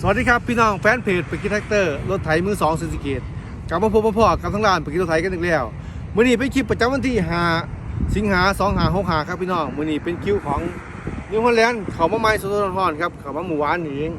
สวัสดีครับพี่น้องแฟนเพจปกิแท็กเตอร์รถไถมือสองเซนสิเกตกลับมาพบมาพอกับทั้งร้านปกิรถไถกันอีกแล้วมื่อนี้เป็นคลิปประจำวันที่5สิงหา2หา6หาครับพี่น้องมื่อนี้เป็นคิวของนิวฮอลแลนด์เขามาใหม่สดร้อนๆครับเขามาหมู่หวานนี่เอง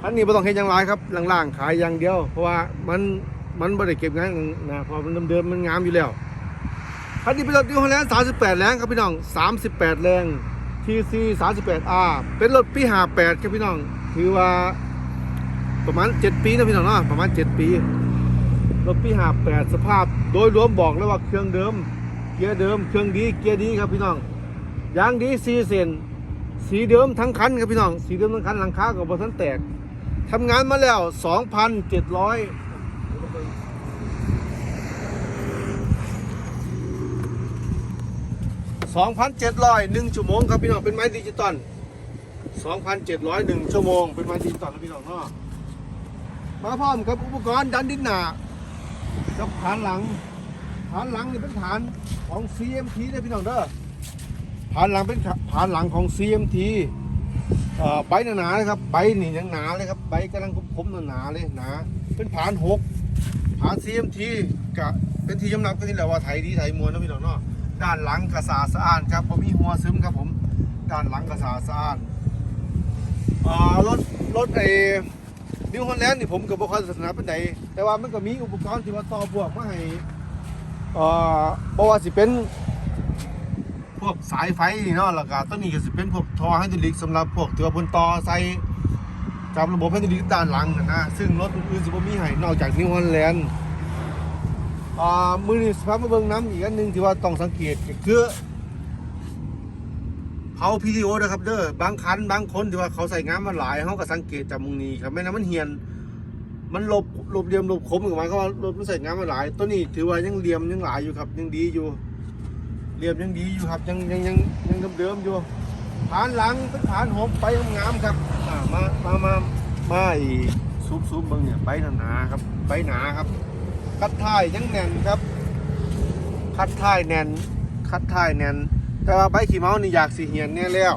คันนี้ไม่ต้องเห็นย่างไรครับล่างๆขายอย่างเดียว เพราะว่ามันมันไม่ได้เก็บงานนะพอมันเดิมๆมันงามอยู่แล้วคันนี้เป็นรถนิวฮอลแลนด์38 แรงครับพี่น้อง 38 แรง TC 38R เป็นรถปี58ครับพี่น้อง ถือว่า ประมาณ 7 ปีนะพี่น้องเนาะประมาณ 7 ปีรถปี58สภาพ โดยรวมบอกเลยว่าเครื่องเดิม เกียร์เดิมเครื่องดีเกียร์ดีครับพี่น้องยางดีซีเซนสีเดิมทั้งคันครับพี่น้อง สีเดิมทั้งคันหลังคากับบทันแตกทำงานมาแล้ว 2,700 2,701ชั่วโมงครับพี่น้องเป็นไม้ดิจิตอล2,701ชั่วโมงเป็นไม้ดิจิตอลนะพี่น้องเนาะ มาพร้อมกับอุปกรณ์ดันดินหนากับฐานหลัง ฐานหลังนี่เป็นฐานของ CMT นะพี่น้องเด้อฐานหลังเป็นฐานหลังของ CMT เอ่อใบหนาๆเลยครับใบนี่ยังหนาเลยครับใบกำลังคมๆหนาๆเลยหนาเป็นฐานหกฐาน CMT กับเป็นที่ยอมรับกันนี่แหละว่าไทยดีไทยมวลนะพี่น้องเนาะด้านหลังกระสาสะอาดครับผมมีหัวซึมครับผมด้านหลังกระสาสะอาดอ่ารถรถไอ นิวฮอลแลนด์นี่ผมกับบุคคลศาสนาเป็นไหนแต่ว่ามันก็มีอุปกรณ์ที่ว่าต่อบวกมาให้เอ่อบอกว่าสิเป็นพวกสายไฟนี่เนาะแล้วก็ต้นนี้ก็สิเป็นพวกท่อไฮดรอลิกสำหรับพวกที่ว่าบนต่อใส่กับระบบไฮดรอลิกด้านหลังนะนะซึ่งรถอื่นๆสิบ่มีให้นอกจากนิวฮอลแลนด์อ่ามือนี่สภาพมาเบิ่งน้ำอีกอันหนึ่งที่ว่าต้องสังเกตก็คือ เขาพีดีโอนะครับเด้อบางคันบางคนที่ว่าเขาใส่งานมาหลายเขาก็สังเกตจากมุงนี้ครับไม่นั้นมันเหียน มันหลบหลบเหลี่ยมหลบคมกับมันก็ว่ารถมันใส่งานมาหลาย ตัวนี้ถือว่ายังเหลี่ยมยังหลายอยู่ครับยังดีอยู่เหลี่ยมยังดีอยู่ครับยังยังยังยังเดิมๆอยู่ฐานหลังเป็นฐานหกไปงามครับอ่ามามามามาอีซุบซุบๆเบิ่งเนี่ยไปหนาครับไปหนาครับ คัดท้ายยังแน่นครับ คัดท้ายแน่นคัดท้ายแน่น แต่ว่าใบขี่เมานี่อยากสีเหียนแน่แล้ว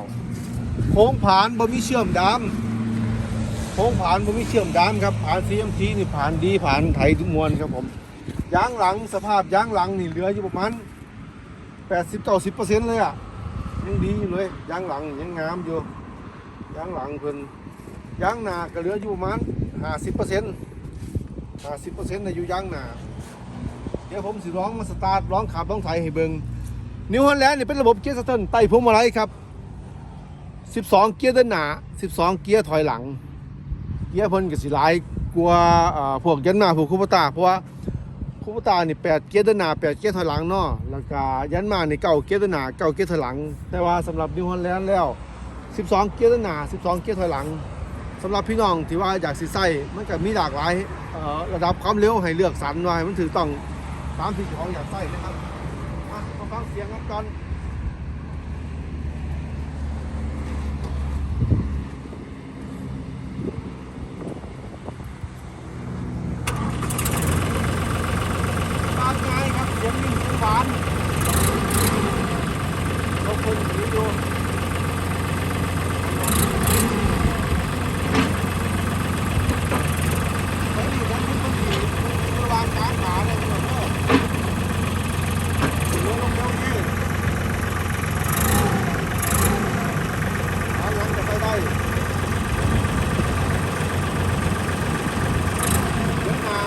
โค้งผานบ่มีเชื่อมดาโค้งผานบ่มีเชื่อมดาครับผาน CMT นี่ผานดีผานไทยทุกมวลครับผมยางหลังสภาพยางหลังนี่เหลืออยู่ประมาณ80-90%เลยอะยังดีอยู่เลยยางหลังยังงามอยู่ยางหลังเพิ่นยางหน้าก็เหลืออยู่ประมาณ50%ห้าสิบเปอร์เซ็นต์ในอยู่ย่างหนาเดี๋ยวผมสิร้องมาสตาร์ทร้องขับร้องไถให้เบิง นิวฮอลแลนด์นี่เป็นระบบเกียร์สเตอร์ไต่พวงมาลัยครับ 12 เกียร์ด้านหน้า 12 เกียร์ถอยหลัง เกียร์พิ่นก็สิหลายกว่าอ่าพวกยันมาพวกคูปตาเพราะว่าคูปตานี่8เกียร์ด้านหน้า8เกียร์ถอยหลังเนาะแล้วก็ยันมานี่9เกียร์ด้านหน้า9เกียร์ถอยหลัง แต่ว่าสำหรับนิวฮอลแลนด์แล้ว 12 เกียร์ด้านหน้า 12 เกียร์ถอยหลังสำหรับพี่น้องที่ว่าอยากสิใส่มันก็มีหลากหลายเออระดับความเร็วให้เลือกสรรไว้มันถือต้องตามที่เจ้าองอยากใส่นะครับ มางเสียงก่อนตามง่ายครับเสียงนิ่มเสียงหวานเราคนถือดู แล้วนี่นะที่มันอยู่ระหว่างกลางขาเลยคุณผู้ชมลงลงเร็วนี่ทางนั้นจะไปได้เดินมา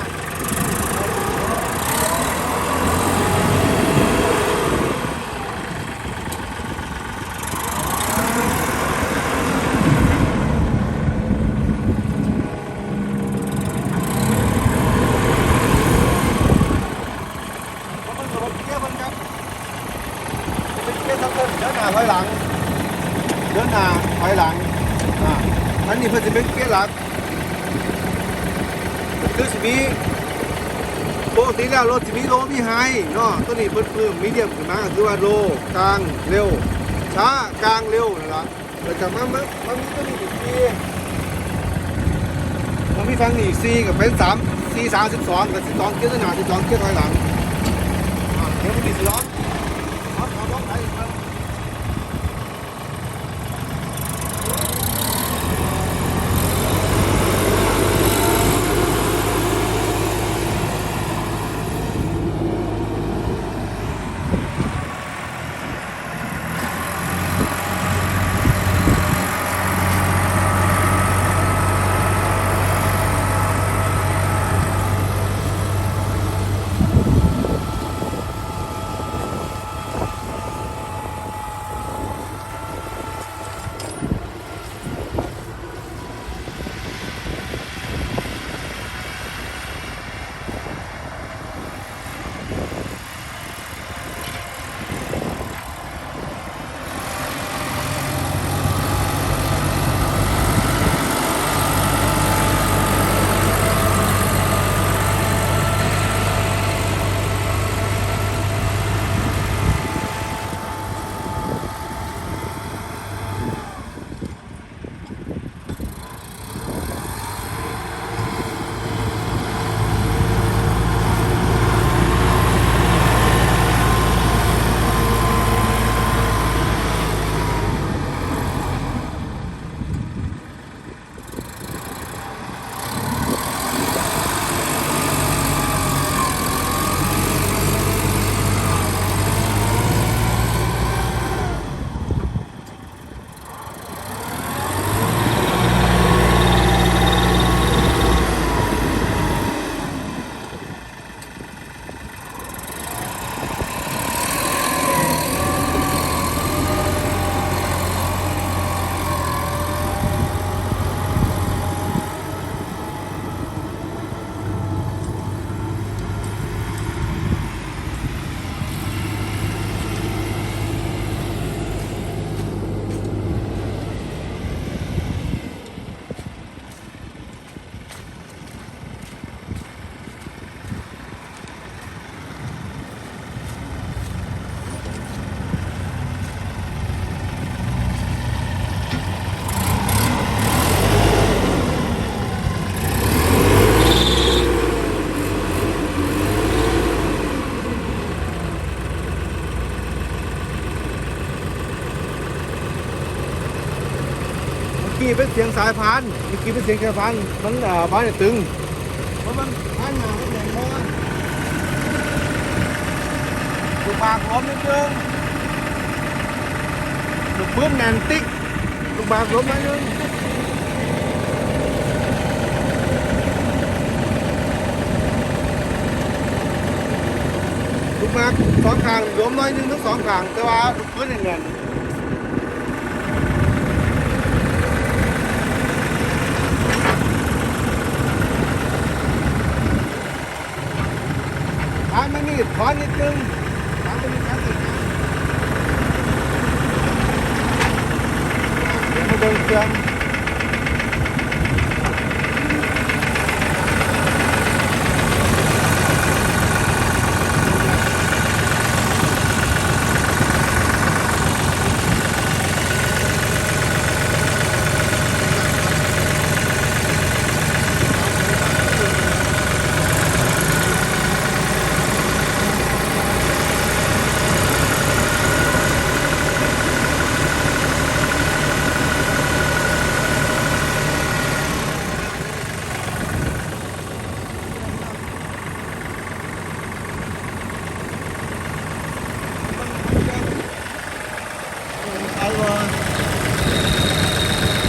เพราะมันสมเกียร์มันครับจะเป็นเกียร์ทั้งต้นเดินหน้าถอยหลัง เดินหน้าถ อยหลังอ่าอันนี้เพิ่นจะเป็นเกียร์หลักคือสิมีปกติแล้วรถสิมีโลมีไฮเนาะตัวนี้เพิ่นเพิ่มมีเดียมขึ้นมากคือว่าโลกลางเร็วช้ากลางเร็วนั่นล่ะแล้วจากนั้นมันมันมีตัวนี้อีกทีมันมีฟังนี่อีกับเป็น3 4 32กับ12เกียร์หน้า12เกียร์ถอยหลังอ่าเดี๋ยวมันมีสิร้อ เสียงสายพานเมื่อกี้เป็นเสียงสายพานมันอ่าพานเนี่ยตึงเพราะมันพานหนามันแหลมพอลูกบากล้มนิดนึงลูกปืนแนนติ๊กลูกบากล้มนิดนึงลูกบากสองข้างล้มน้อยหนึงทั้งสองข้างแต่ว่าลูกปืนแน่นๆ ทางไม่มีขอนิดนึงทางไม่มีการติดนะมาเดินเครื่องเอาเลย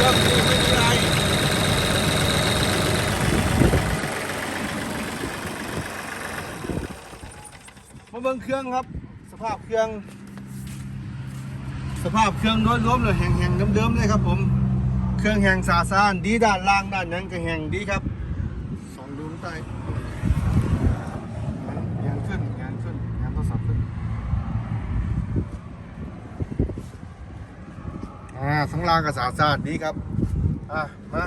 ก็คือไม่มีอะไรมา เบิ่งเครื่องครับ สภาพเครื่อง สภาพเครื่องโดยรวมเลยแห้งๆเดิมๆเลยครับ ผม เครื่องแห้งสาซานดีด้านล่างด้านนั้นก็แห้งดีครับสองดูใต้แห้งขึ้นแห้งขึ้นแห้งโทรศัพท์ขึ้นอ่าทั้งล่างกับสาซานดีครับอะมา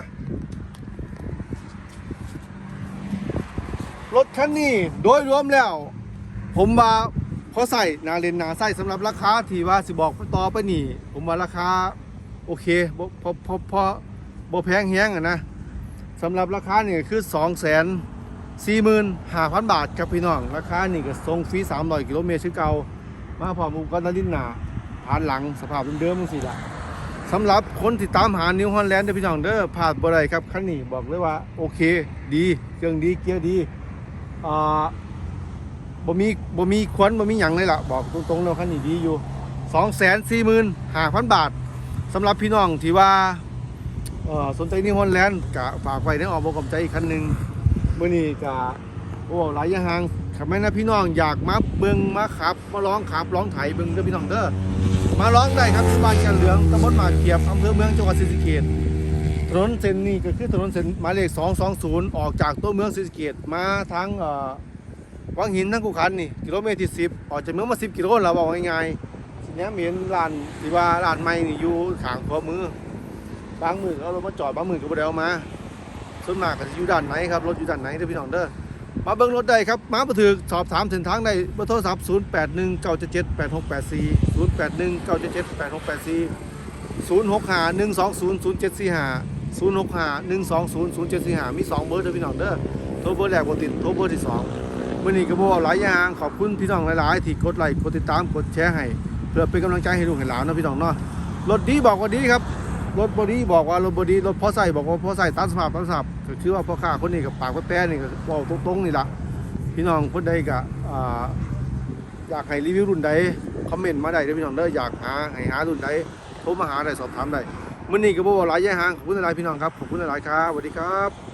รถคันนี้โดยรวมแล้ว ผมว่าพอใส่นาเลนนาใส่สำหรับราคาที่ว่าสิบอกต่อไปนี่ ผมว่าราคาโอเคพอพอพอบ่แพงแฮงอะนะสำหรับราคานี่คือ2 4 5 0 0 0บาทครับพี่น้อง ราคานี่ก็ทรงฟรี300กิโลเมตรคือเก่ามาพร้อมอุปกรณ์ด้านดินนาผ่านหลังสภาพเดิมๆจังซี่ล่ะสำหรับคนที่ตามหานิวฮอลแลนด์เด้อพี่น้องเด้อพลาดบ่ได้ครับคันนี้บอกเลยว่าโอเค ดีเครื่องดีเกียร์ดีอ่า บ่มีบ่มีควันบ่มีหยังเลยล่ะ บอกตรงๆแล้วคันนี้ดีอยู่245,000บาทสำหรับพี่น้องที่ว่าเออสนใจนิฮอลแลนด์กะฝากไว้ในอ้อมอกอ้อมใจอีกคันหนึ่งเมื่อนี้กะโอ้หลายย่างหางขับแม่นะพี่น้องอยากมาเบิ่งมาขับ มาร้องขับร้องไถเบิ่งเด้อพี่น้องเด้อมาร้องได้ครับที่บ้านกันเหลืองตำบลหมากเขียบอำเภอเมืองจังหวัดศรีสะเกษถนนเส้นนี้ก็คือถนนเส้นหมายเลข220 ออกจากตัวเมืองศรีสะเกษมาทางเอ่อ วังหินทั้งกูขันนี่กิโลเมตรที่10ออกจากเมืองมา10กิโลแล้วบอกง่ายๆทีนี้มีร้านที่ว่าร้านใหม่นี่อยู่ขางขวามือบางมือเขารถมาจอดบางมือก็บ่ได้เอามาส่วนมากก็จะอยู่ด้านไหนครับรถอยู่ด้านไหนเด้อพี่น้องเด้อมาเบิ่งรถได้ครับมาบ่ถึกสอบถามเส้นทางได้เบอร์โทรศัพท์0819778684 0819778684 0651200745 0651200745มีสองเบอร์เด้อพี่น้องเด้อโทรเบอร์แรกบ่ติดโทรเบอร์ที่สอง มื้อนี้ก็บ่เว้าหลายอย่างขอบคุณพี่น้องหลายๆ ที่กดไลค์กดติดตามกดแชร์ให้เพื่อเป็นกำลังใจให้ลูกให้หลานนะพี่น้องเนาะรถดีบอกว่าดีครับรถบอดี้บอกว่ารถบอดี้รถพอใส่บอกว่าพอใส่ตามสภาพตามสภาพคือว่าพ่อค้าคนนี้กับปากก็แป้นี่ก็บอกตรงๆนี่ละพี่น้องคนใดก็อ่าอยากให้รีวิวรุ่นใดคอมเมนต์มาได้เด้อพี่น้องเด้ออยากหาให้หารุ่นใดโทรมาหาได้สอบถามได้มื้อนี้ก็บ่ว่าหลายแย่ห่างขอบคุณหลายพี่น้องครับขอบคุณหลายครับสวัสดีครับ